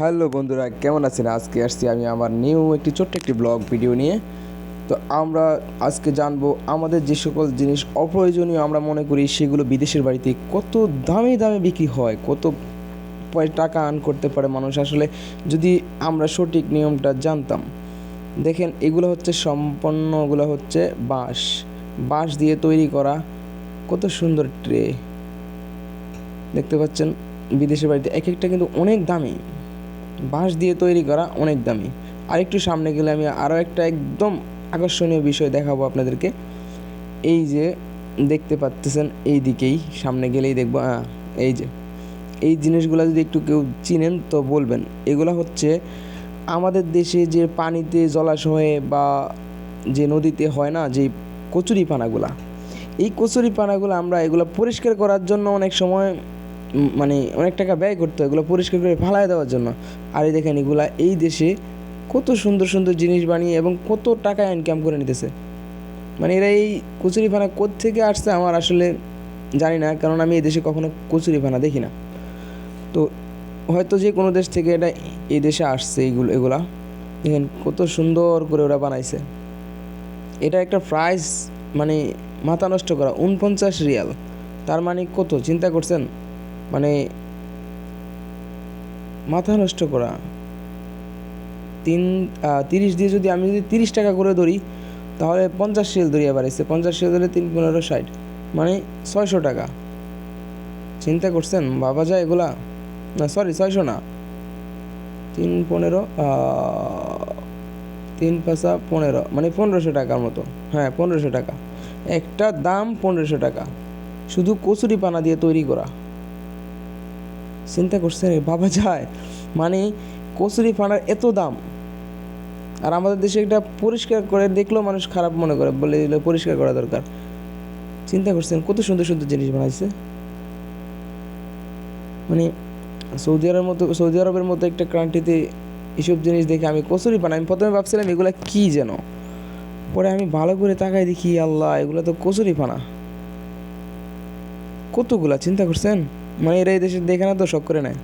Hello বন্ধুরা, কেমন আছেন? আজকে আসছি আমি আমার নিউ একটি ছোট্ট একটি ব্লগ ভিডিও নিয়ে। তো আমরা আজকে জানব আমাদের যে সকল জিনিস অপ্রয়োজনীয় আমরা মনে করি, সেগুলো বিদেশের বাড়িতে কত দামে দামে বিক্রি হয়, কত টাকা আর্ন করতে পারে মানুষ। আসলে যদি আমরা সঠিক নিয়মটা জানতাম, দেখেন এগুলো হচ্ছে সম্পন্নগুলো হচ্ছে বাঁশ। বাঁশ দিয়ে তৈরি করা কত সুন্দর ট্রে। দেখতে পাচ্ছেন, বিদেশের বাড়িতে এক একটা কিন্তু অনেক দামি। বাঁশ দিয়ে তৈরি করা অনেক দামি। আর একটু সামনে গেলে আমি আরও একটা একদম আকর্ষণীয় বিষয় দেখাবো আপনাদেরকে। এই যে দেখতে পাচ্তেছেন এই দিকেই সামনে গেলেই দেখব হ্যাঁ এই যে। এই জিনিসগুলো যদি একটু কেউ চিনেন তো বলবেন। এগুলো হচ্ছে আমাদের দেশে যে পানিতে জলাশয়ে বা যে নদীতে হয় না যে কচুরি পানাগুলা এই কচুরি পানাগুলো আমরা এগুলো পরিষ্কার করার জন্য অনেক সময় মানে অনেক টাকা ব্যয় করতে হয়, এগুলো পরিষ্কার করে ফালায় দেওয়ার জন্য। আর এই দেখেন এগুলা এই দেশে কত সুন্দর সুন্দর জিনিস বানিয়ে এবং কত টাকা ইনকাম করে নিতেছে। মানে এরা এই কচুরি পানা থেকে আসছে আমার আসলে জানি না, কারণ আমি এই দেশে কখনো কচুরি পানা দেখি না। তো হয়তো যে কোনো দেশ থেকে এটা এই দেশে আসছে এইগুলো, এগুলা। দেখেন কত সুন্দর করে ওরা বানাইছে। এটা একটা প্রাইস মানে মাথা নষ্ট করা উনপঞ্চাশ রিয়াল। তার মানে কত, চিন্তা করছেন? মানে মাথা নষ্ট করা। তিন তিরিশ দিয়ে যদি আমি যদি তিরিশ টাকা করে ধরি, তাহলে পঞ্চাশ রিয়াল ধরিয়া বাড়াইছে পঞ্চাশ সেল ধরে তিন, পনেরো, ষাট। মানে ছয়শো টাকা। চিন্তা করছেন বাবা যায় এগুলা? না সরি ছয়শো না। তিন, পনেরো তিন, পাঁচা, পনেরো। মানে পনেরোশো টাকার মতো। হ্যাঁ পনেরোশো টাকা। একটা দাম পনেরোশো টাকা। শুধু কচুরি পানা দিয়ে তৈরি করা। চিন্তা করছেন বাবা যায়। মানে কচুরি পানার এত দাম। আর আমাদের দেশে এটা পরিষ্কার করে দেখলেও মানুষ খারাপ মনে করে, বলে এগুলো পরিষ্কার করা দরকার। চিন্তা করছেন, কত সুন্দর সুন্দর জিনিস বানাইছে। মানে সৌদি আরবের মতো, সৌদি আরবের মতো একটা কান্ট্রিতে এসব জিনিস দেখে আমি কচুরি পানা আমি প্রথমে ভাবছিলাম, এগুলো কি যেন? পরে আমি ভালো করে তাকাই দেখি, আল্লাহ, এগুলো তো কচুরি পানা কতগুলা, চিন্তা করছেন? মানে এরা এই দেশে দেখে না তো শখ করে নেয়।